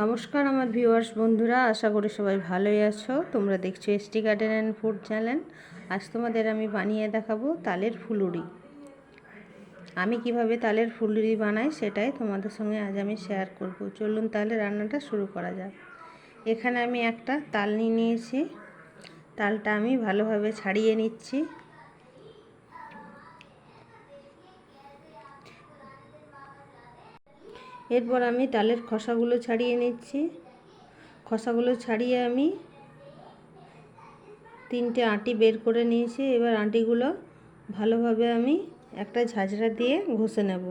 নমস্কার আমার ভিউয়ার্স বন্ধুরা, আশা করি সবাই ভালোই আছো। তোমরা দেখছ ST garden and food channel. আজ তোমাদের আমি বানিয়ে দেখাবো তালের ফুলুরি। আমি কীভাবে তালের ফুলুরি বানাই সেটাই তোমাদের সঙ্গে আজ আমি শেয়ার করব। চলুন তাহলে রান্নাটা শুরু করা যাক। এখানে আমি একটা তাল নিয়ে নিয়েছি। তালটা আমি ভালোভাবে ছাড়িয়ে নিচ্ছি। এরপর আমি তালের খসাগুলো ছাড়িয়ে নিচ্ছি। খসাগুলো ছাড়িয়ে আমি তিনটে আঁটি বের করে নিয়েছি। এবার আঁটিগুলো ভালোভাবে আমি একটা ঝাঁঝরা দিয়ে ঘষে নেব।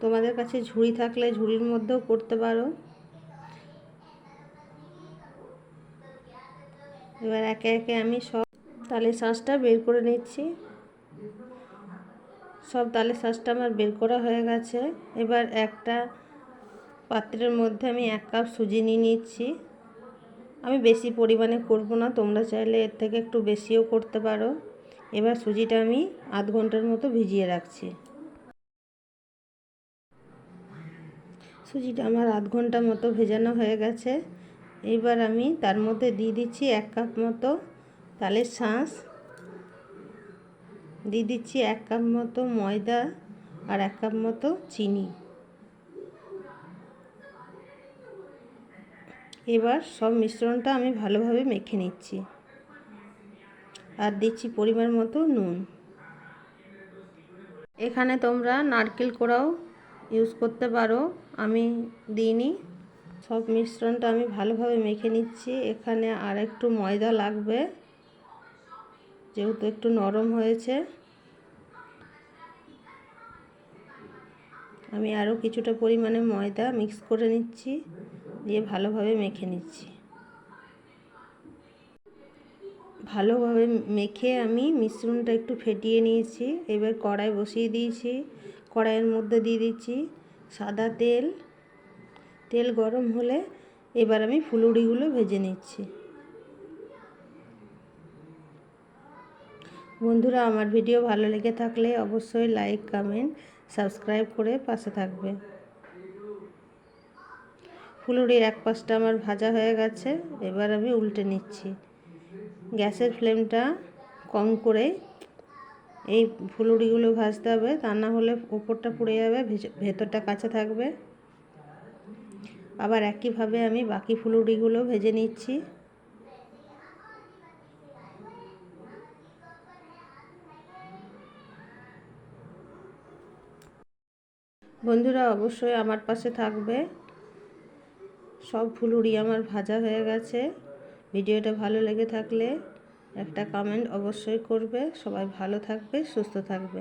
তোমাদের কাছে ঝুড়ি থাকলে ঝুড়ির মধ্যেও করতে পারো। এবার একে একে আমি সব তালের শাঁসটা বের করে নিচ্ছি। সব তালের শাঁসটা আমার বের করা হয়ে গেছে। এবার একটা পাত্রের মধ্যে আমি এক কাপ সুজি নিয়ে নিচ্ছি। আমি বেশি পরিমাণে করব না, তোমরা চাইলে এর থেকে একটু বেশিও করতে পারো। এবার সুজিটা আমি আধ ঘণ্টার মতো ভিজিয়ে রাখছি। সুজিটা আমার আধ ঘণ্টা মতো ভেজানো হয়ে গেছে। এবার আমি তার মধ্যে দিয়ে দিচ্ছি এক কাপ মতো তালের শাঁস। দিয়ে দিচ্ছি এক কাপ মতো ময়দা আর এক কাপ মতো চিনি। এবার সব মিশ্রণটা আমি ভালোভাবে মেখে নিচ্ছি। আর দিচ্ছি পরিমাণ মতো নুন। এখানে তোমরা নারকেল কোড়াও ইউজ করতে পারো। আমি দিইনি। সব মিশ্রণটা আমি ভালোভাবে মেখে নিচ্ছি। এখানে আর একটু ময়দা লাগবে। যেহেতু একটু নরম হয়েছে, আমি আরও কিছুটা পরিমাণে ময়দা মিক্স করে নিচ্ছি, দিয়ে ভালোভাবে মেখে নিচ্ছি। ভালোভাবে মেখে আমি মিশ্রণটা একটু ফেটিয়ে নিয়েছি, এবার কড়াই বসিয়ে দিয়েছি, কড়াইয়ের মধ্যে দিয়ে দিচ্ছি সাদা তেল। তেল গরম হলে এবার আমি ফুলুরিগুলো ভেজে নিচ্ছি। বন্ধুরা, আমার ভিডিও ভালো লেগে থাকলে অবশ্যই লাইক কমেন্ট সাবস্ক্রাইব করে পাশে থাকবে। ফুলুরির এক পাশটা আমার ভাজা হয়ে গেছে, এবার আমি উল্টে নিচ্ছি। গ্যাসের ফ্লেমটা কম করে এই ফুলুরিগুলো ভাজতে হবে, তা না হলে ওপরটা পুড়ে যাবে ভেতরটা কাঁচা থাকবে। আবার একইভাবে আমি বাকি ফুলুরিগুলো ভেজে নিচ্ছি। বন্ধুরা, অবশ্যই আমার পাশে থাকবে। সব ফুলুরি আমার ভাজা হয়ে গেছে। ভিডিওটা ভালো লেগে থাকলে একটা কমেন্ট অবশ্যই করবে। সবাই ভালো থাকবে, সুস্থ থাকবে।